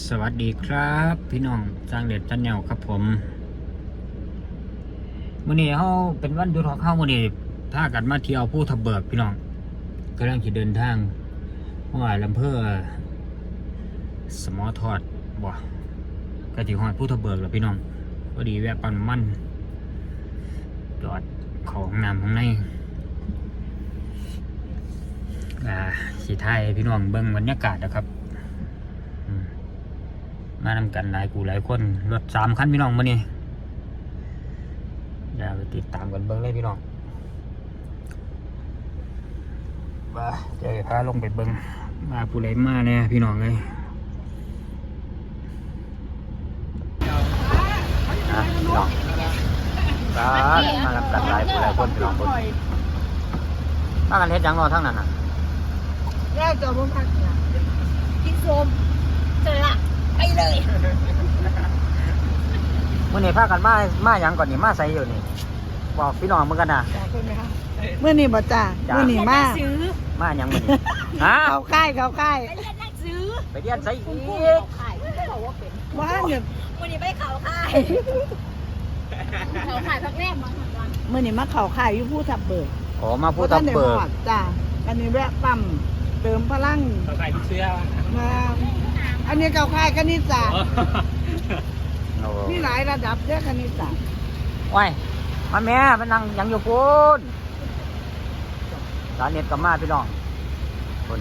สวัสดีครับ พี่น้องจางเด็ดจันแนวครับผมวันนี้เขาเป็นวันหยุดของเขาวันนี้พากันมาเที่ยวผู้ทับเบิกพี่น้องกำลังจะเดินทางเพราะว่าลำเภอสมอทอดบ่กะจิฮอดผู้ทับเบิกแล้วพี่น้องพอดีแวะปันมันจอดของน้ำข้างในอ่าสีไทยพี่น้องเบิ่งบรรยากาศนะครับ มานำกันหลายกูหลายคนรถสามคันพี่น้องมานี่อย่าไปติดตามกันเบิ้งเลยพี่น้องว่าเดี๋ยวพาลงไปเบิ้งมาผู้ใดมาเนี่ยพี่น้องเลยอะพี่น้องครับมานำกันหลายกูหลายคนพี่น้องคนมากันเฮ็ดหยังรอทั้งนั้นอะแรกจอมพักเนี่ยกินโฟมเจอละ เลยมื่อนี้พากันมา มาหยังก่อนนี่มาใส่อยู่นี่ บอกพี่น้องเหมือนกันนะ เมื่อนี่บ่จ้าจ้ะ เมื่อนี่มาซื้อมาหยังมื่อนี้ฮะเขาค่ายเขาค่ายไปเรียนได้ซื้อไปเรียนใส่อีกขายไม่ได้บอกว่าเป็นว่าเนี่ยวันนี้ไปเขาค่ายเขาขายพักแรกมาทำวันเมื่อนี่มาเขาค่ายอยู่ผู้ทับเบิกโอ้มาพูดตับเบิกบ่ทันได้ฮอดจ้าอันนี้แวะปั๊มเติมพลังเขาขายเสื้อมา อันนี้เขาค่ายคณิตศาสตร์โอ้มีหลายระดับเด้อคณิตศาสตร์โอ้ยมาแม่มานั่งหยังอยู่พูนสาเน็ตกับมาพี่น้องคน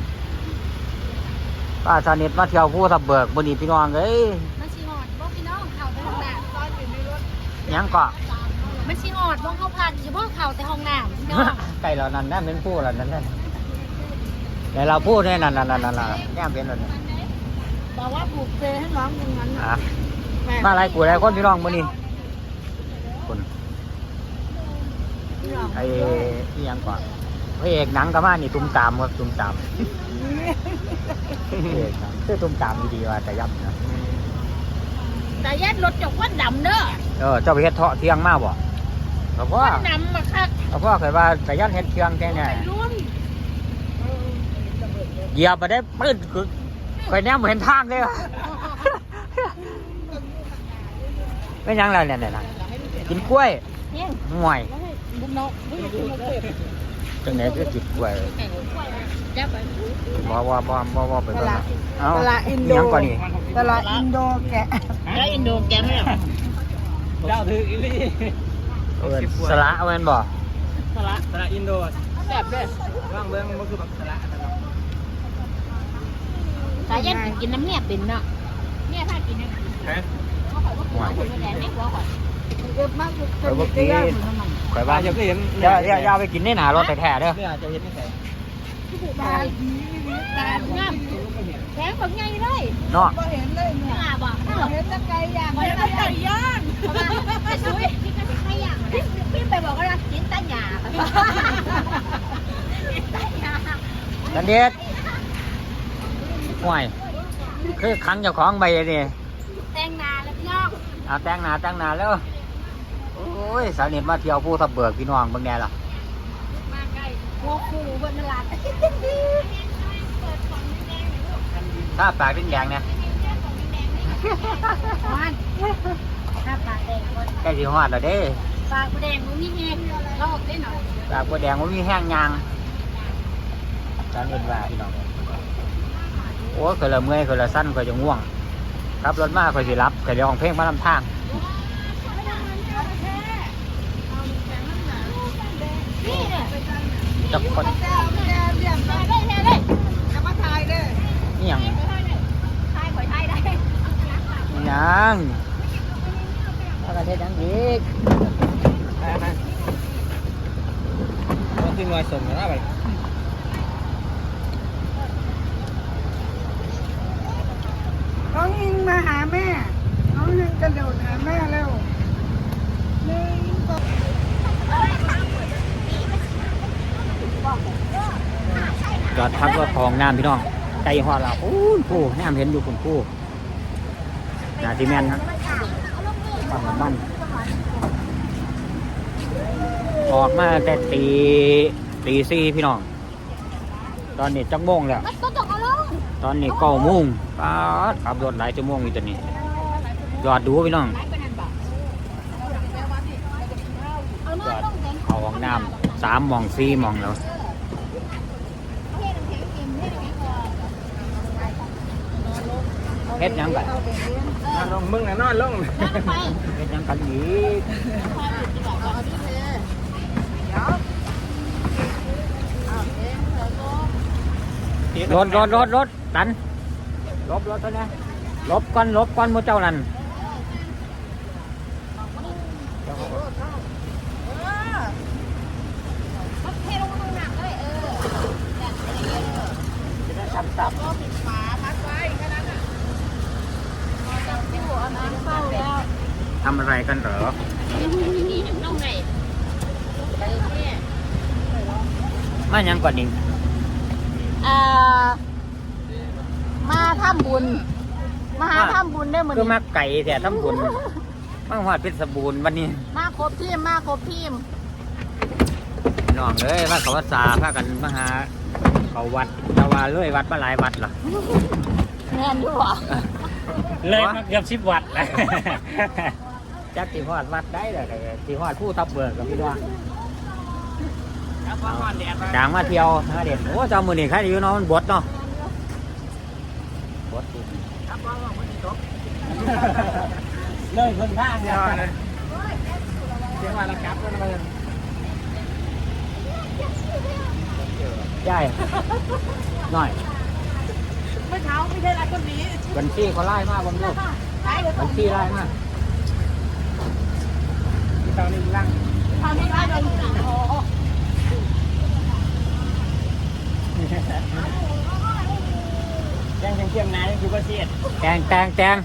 ป้าสาเน็ตมาเที่ยวผู้ทับเบิกบนนี้พี่น้องเอ้ยมันชีหอดบ้องพี่น้องเข่าแต่ห้องน้ำตอนอยู่ในรถหยังก็มันชีหอดบ้องเขาพันเฉพาะเข่าแต่ห้องน้ำพี่น้องไก่เรานั่นนั่นเป็นผู้เรานั่นนั่นแต่เราพูดเนี่ยนั่นนั่นนั่นนั่นแก้มเป็นแบบนี้ บอกว่าผูกเปให้น้องตรงนั้นน่ะอะแม่มาอะไรกูอะไรคนพี่น้องบนนี้คนไอ้ที่ยังก่อนพระเอกหนังก็มานี่ตุ้มตามครับตุ้มตามพระเอกหนังคือตุ้มตามดีๆว่าแต่ย่ำนะแต่ยัดรถจกวันดำเด้อเออเจ้าไปเฮ็ดเทาะเที่ยงมาบ่เพราะว่าวันดำมาคักเพราะว่าเคยว่าแต่ย่ำเฮ็ดเที่ยงแค่เนี่ยรุ่นเหยียบไปได้ปื้นคือ เคยแนมบ่เห็นทางเลยวะไม่ยังแล้วเนี่ยเนี่ยนะกินกล้วยห่วยบุ้มนกบุ้มนกจังไหนก็กินกล้วยบไปบ่ว่าบ่บ่บ่ไปตเบิ่งลาดเอาตลาดอินโดยังก่อนนี่ตลาดอินโดแกะแล้วอินโดแกมเนี่ยเจ้าถืออิลี่เอิ้นสละเอาแม่นบ่สระสระอินโดแบบเด้ว่างเมืองมันคือแบบสระ สายยันกินน้ำเนี่ยเป็นเนาะเนี่ยถ้ากินเนี่ยฮะเขาขอว่าหัวคนแดงไม่หัวก่อนเก็บมากสุดจะมีตัวอย่างของมันข่อยว่าว่าจะเคยเห็นอย่าอย่าอย่าไปกินในหนารถแท้ๆเด้อเนี่ยจะเห็นไม่ใช่ตาดีนี่ตาดงามแข็งแบบไงเลยเนาะก็เห็นเลยเนี่ยตาบอกเห็นตะไคร้ย่างไม่ได้ไก่ย่างเพราะว่าไอ้ซุยพี่ก็จะไก่ย่างพี่พี่ไปบอกว่ากินตาหยากินตาหยากันเด็ด ห่วยคือขังเจ้าของใบนี่แต่งนาแล้วพี่น้องเอาแต่งหน้าแต่งหน้าแล้วโอ้ยสาวเน็ตมาเที่ยวผู้ทับเบิกพี่น้องเบางแน่ล่ะมาใกล้หัวคูบนตลาดถ้าปากแดงๆเนี่ยมันถ้าปากแดงใกล้สิฮอดแล้วเด้ปากแดงมันมีเงี้ยลอกได้หน่อยปากบัวแดงมันมีแห้งยางสาวเน็ตว่าพี่น้อง โอ้เคยละเมื่อยเคยละสั้นเคยจะง่วงขับรถมากเคยสิรับเคยจะร้องเพลงมาลำทางนี่เนี่ยจะคนนี่ยังนี่ยังถ้าประเทศยังอีกมันคือหน่วยส่งนะไป น้องอิง มาหาแม่ น้องอิงกระโดดหาแม่เร็วหนึ่งสองจอดพักรถของน้ำพี่น้องไกลฮอดแล้วอู้ผู้น้ำเห็นอยู่คุณผู้นาทีแมนครับปั๊มน้ำมันออกมาแต่ตีตีสี่พี่น้อง ตอนนี้จักโมงแล้ว ต้องเอาลงตอนนี้เก้าโมงป๊าดขับรถหลายชั่วโมงอยู่ตอนนี้จอดดูพี่น้องเอานจออนดลงแดงเข้าห้องน้ำสามหมองสี่หมองแล้วเทน้ำแข็งกินเทน้ำแข็งก่อนเฮ็ดหยังกันนอนลงมึงน่ะนอนลงน้ำไปเฮ็ดหยังกันอีก รถรถรถรถดันลบรถเท่านี้ลบก่อนลบก่อนมูเจ้านั่นทลงข้างหนักเลยเออแต่เจะได้ทำตับก็ปิดฝาพักไว้แค่นั้นอะพอจับที่หัวน้ำเข้าแล้วทำอะไรกันเหรอนี่น้องไหนไปเนี่ยมายังก่อนนี่ อ่ามาทำบุญ มาหาทำบุญได้เหมือนคือมาไก่แต่ทำบุญมาหอดเพชรบูรณ์วันนี้ มาครบทีมมาครบทีมน้องเลยว่าเขาว่าซาพากันมาหา เขาวัดตะวาเลยวัดมาหลายวัดเหรอแม่นอยู่เหรอเลยมาเกือบสิบวัดแล้วจักสิฮอดวัดได้เลยสิฮอดผู้ทับเบิกกับพี่น้อง จางมาเที่ยวหาเด็ดโอ้เจ้ามือนี่ใครอยู่เนาะมันบดเนาะบดครับว่าว่ามันตกเลยคนข้างเดียวเลยเสียงว่าเรากลับแล้วนะใช่หน่อยเมื่อเช้าไม่ใช่ไรคนนี้บัญชีเขาไล่มากบังลูกใช่เลยบัญชีไล่มากที่ตอนนี้นั่งทำให้ได้โดนโอ้ ยังยังเที่ยงนายยังอยู่ก็เสียดแตงแตงแตง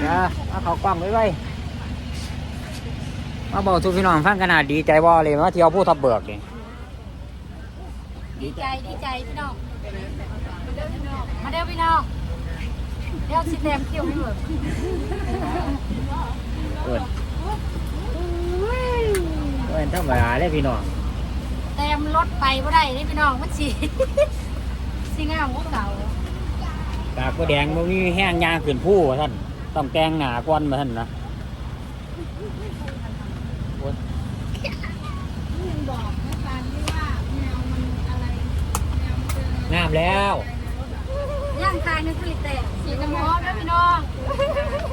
เดี๋ยวเอาเขากล้องไว้ไว้มาบอกทุกพี่น้องฟังขนาดดีใจบ่เลยมาเที่ยวผู้ทับเบิกนี่ดีใจดีใจพี่น้องมาเด้อพี่น้องเดี๋ยวสิแตมเที่ยวให้หมดเปิดเปิดธรรมดาเลยพี่น้อง แตมรถไปบ่ได้นี่พี่น้องมันสิ สิงามกว่าเก่าตากก็แดงมันมีแห้งยางขึ้นผู้ว่าท่านต้องแกงหนาก้อนมาท่านนะโอ๊ยยังบอกแม่ปานที่ว่าแมวมันอะไรแมวมันเจอ งามแล้วย่างทางนึงผลิตแต่สีน้ำหอมนะพี่น้อง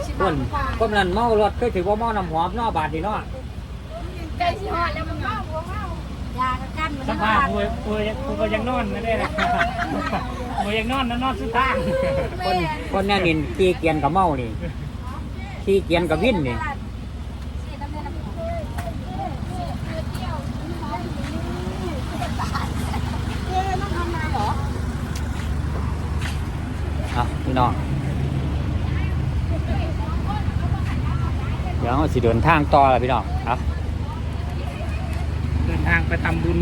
สิก้นบาทกก้ว่านนั้นเมารถก็ถือว่าเมาน้ำหอมเนอบาดดีเนาะ ใกล้สิฮอดแล้วมันเมาบ่เมาย สภาพกูกูกูก็ยังนอนนะได้ละกูยังนอนนะนอนสุดทางคนคนแน่นินขี้เกียนกับเมานี่ขี้เกียนกับวินนี่สีน้ำเงินน้ำหอมเที่ยวน้ำหอมเอ๊ะน้องทำมาเหรออะพี่น้องเดี๋ยวเราสิเดินทางต่อแล้วพี่น้องครับ ทางไปทำบุญ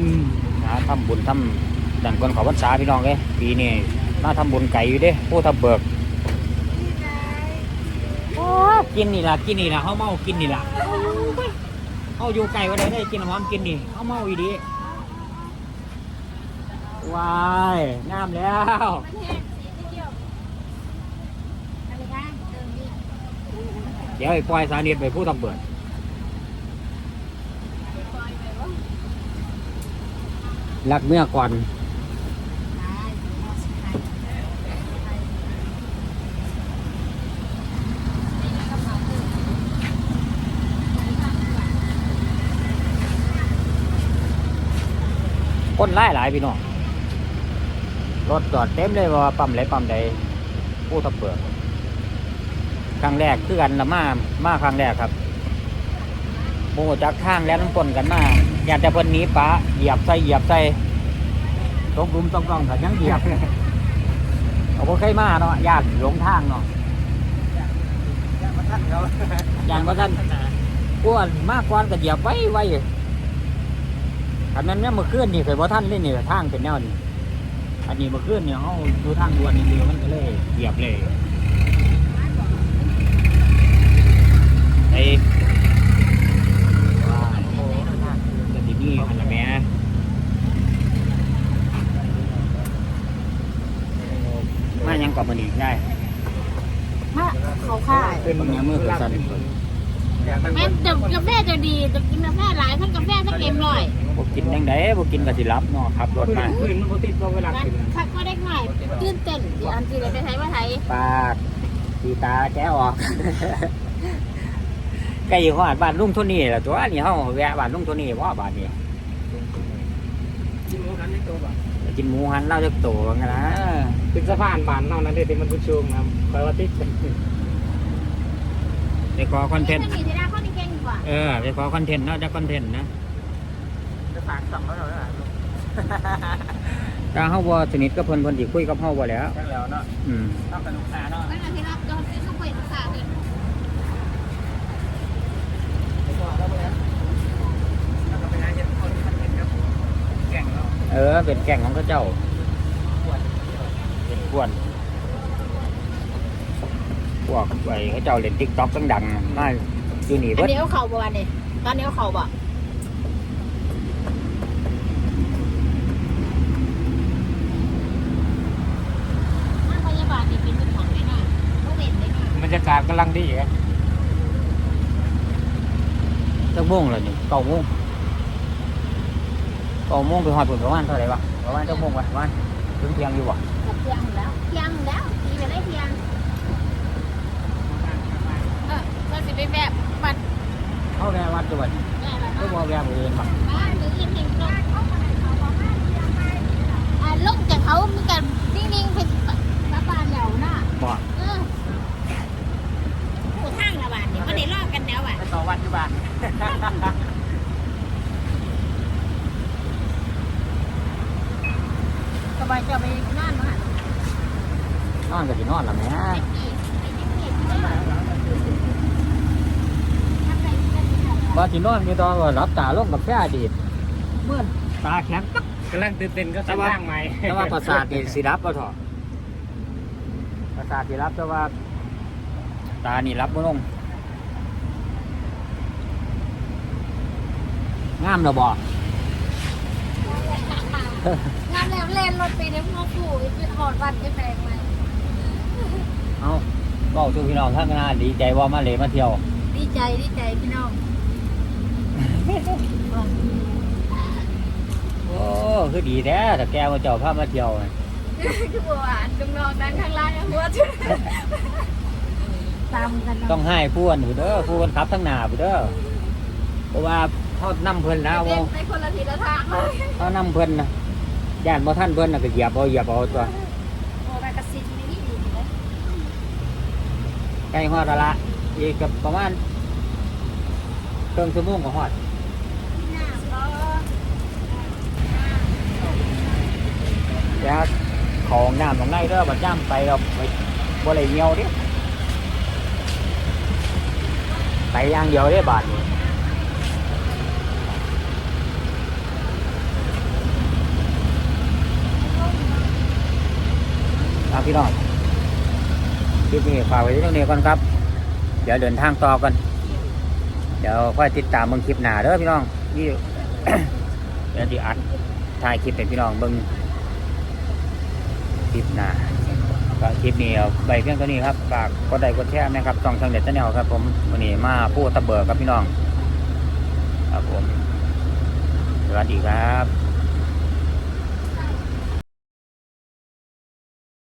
นะทำบุญทำดันคนเขาพรรษาพี่น้องเลยปีนี้มาทำบุญไก่อยู่เด้ผู้ทับเบิกโอ้กินนี่ล่ะกินนี่ล่ะเขาเมากินนี่ล่ะเขาอยู่ไก่วันใดได้กินหอมกินนี่เขาเมาอีดีว้ายงามแล้วมันแห้งสีเที่ยวอะไรคะเติมนี่เดี๋ยวไอ้ปล่อยสานิทไปผู้ทับเบิก รักเมื่อก่อน คนไล่หลายพี่น้อง รถจอดเต็มเลยว่าปั๊มไหนปั๊มใดผู้ทับเบิกครั้งแรกคือกันละมามาครั้งแรกครับโมจากทางแล้วน้ำปนกันมา อยากจะเพิ่นหนี้ป้าเหยียบใส่เหยียบใส่ตกหลุมต้องกล้องแต่ยังเหยียบเอาบ่เคยมาเนาะญาติหลงทางเนาะมาท่านเขาอย่างว่าท่านอ้วนมากกว่าก็เหยียบไว้ไว้คันนั้นเนี่ยเมื่อคืนนี่เคยว่าท่านเล่นนี่ทางเป็นแนวนี้อันนี้เมื่อคืนเนี่ยเขาดูทางด่วนนี่เดียวมันก็เลยเหยียบเลยไอ้ ยังกลับมานอีกได้มาเขาค่ายเป็นเนื้อมือเกิดสั่นแม่ดื่มกาแฟจะดีจะกินกาแฟหลายท่านกาแฟทั้งเอ็มร่อยบกินยังไงบกินกะทิรับเนาะครับรถมาขึ้นมันติดเวลาคับก็ได้ง่ายตื่นเต้นอันที่เราไปไทยว่าไทยปากตีตาแก้ออกไก่หอดบ้านลุงทนี่แหละตัวนี้เขาแวะบ้านลุงทนี่ว่าบ้านนี้จิ๋วขนาดนี้ก็บ้าน กินหมูหันในตัวบ่ไปกินหมูหันเล่าจักโตว่างั้นนะถึงสะพานบ้านเนาะนั่นเด้ที่มันผู้ชมนะคอยว่าติดไปขอคอนเทนต์มีที่หน้าข้อนี้เก่งกว่าเออไปขอคอนเทนต์เนาะจะคอนเทนต์นะจะฝากสั่งแล้วเหรอถ้าเฮาบ่สนิทกับเพิ่นเพิ่นสิคุยกับเฮาบ่แหล้วจังแล้วเนาะอืมต้องสนุกสนานเนาะเมื่อที่รับก็ซื้อข้าวเปลือกสาเลย เออ เป็นแก่งของเขาเจ้า เป็นกวน พวกไอ้เขาเจ้าเล่น TikTok ดังๆมาอยู่นี่อัเบินดนี้เอาเข่าบ่วันนี้ตอนนี้เอาเข่าบ่ถ้าพยาบาลนี่เป็นเป็นของได้หน่อยต้องเว้นได้หน่อยบรรยากาศกำลังดีครับจักโมงแล้วนี่เก้าโมง เก้าโมงไปฮอดพุ่นประมาณเท่าไหร่วะประมาณจักโมงวะประมาณถึงเที่ยงอยู่บ่เที่ยงแล้วเที่ยงแล้วตีไปได้เที่ยงเออเราสิไปแบบบัตรเข้าแวะวัดจังหวัดแม่ละก็บ่แวะมื้ออื่นบ่บ้านหรืออีกหนึ่งลงอ่าลงจากเขามีกันนิ่งๆเป็นปะปานเหล่าน่ะบ่เออผู้ข้างละบาทนี่ก็ได้ลอกกันแล้วอะไปต่อวันอยู่บ้าน สบายจะไปนั่นมานอนก็สินอนล่ะแหม่ไอ้กี่ไอ้ที่เก็บที่ได้ทำไรที่ได้ที่ไหนว่าสินอนอยู่ตอนว่ารับตาลงกับแฟอดีตเมื่อตาแข็งปั๊บกำลังตื่นเต้นก็สร้างใหม่แต่ว่าประสาทนี่สิรับบ่ถอประสาทสิรับแต่ว่า ตานี่รับบ่ลงงามแล้วบ่ งานแล้วเล่นรถไปในพ่อปู่ไปถอดวันไปแปลงใหม่เอาเว้าสู่พี่น้องข้างหน้าดีใจว่ามาเลยมาเที่ยวดีใจดีใจพี่น้อง โอ้คือดีแท้แต่แกมาเจ้าพามาเที่ยวคือบัวจุงนองนั่งข้างล่างหัวจุดตามกันต้องให้ผู้อันผู้เด้อผู้คนขับทั้งหน้าผู้เด้อเพราะว่า เขานำเพิ่นนะเล่ว่านไปคนละทีละทางเลยเขานำเพิ่นนะย่านบ่ท่านเพิ่นน่ะก็เหยียบเอาเหยียบเอาตัวโอ้แมกกาซีนนี่ดีดีเลยใกล้ฮอดแล้วละอีกกับประมาณครึ่งชั่วโมงก็ฮอดหน้าก็แล้วของน้ำของในเด้อบัดย่ำไปเราไปบ่ได้เหี่ยวเด้ไปอย่างเดียวเด้บาดนี้ ครับพี่น้องคลิปนี้ฝากไว้ที่ตรงนี้ก่อนครับ เดี๋ยวเดินทางต่อกันเดี๋ยวค่อยติดตามเบิ่งคลิปหน้าเด้อพี่น้องนี่เดี๋ยวดิอัดถ่ายคลิปให้พี่น้องเบิ่งคลิปหน้าก็คลิปนี้เอาใบเพียงตัวนี้ครับฝากกดไลค์กดแชร์นะครับช่องช่องเด็ดแนลครับ ผมวันนี้มาพูดตะเบิกกับพี่น้องครับผมสวัสดีครับ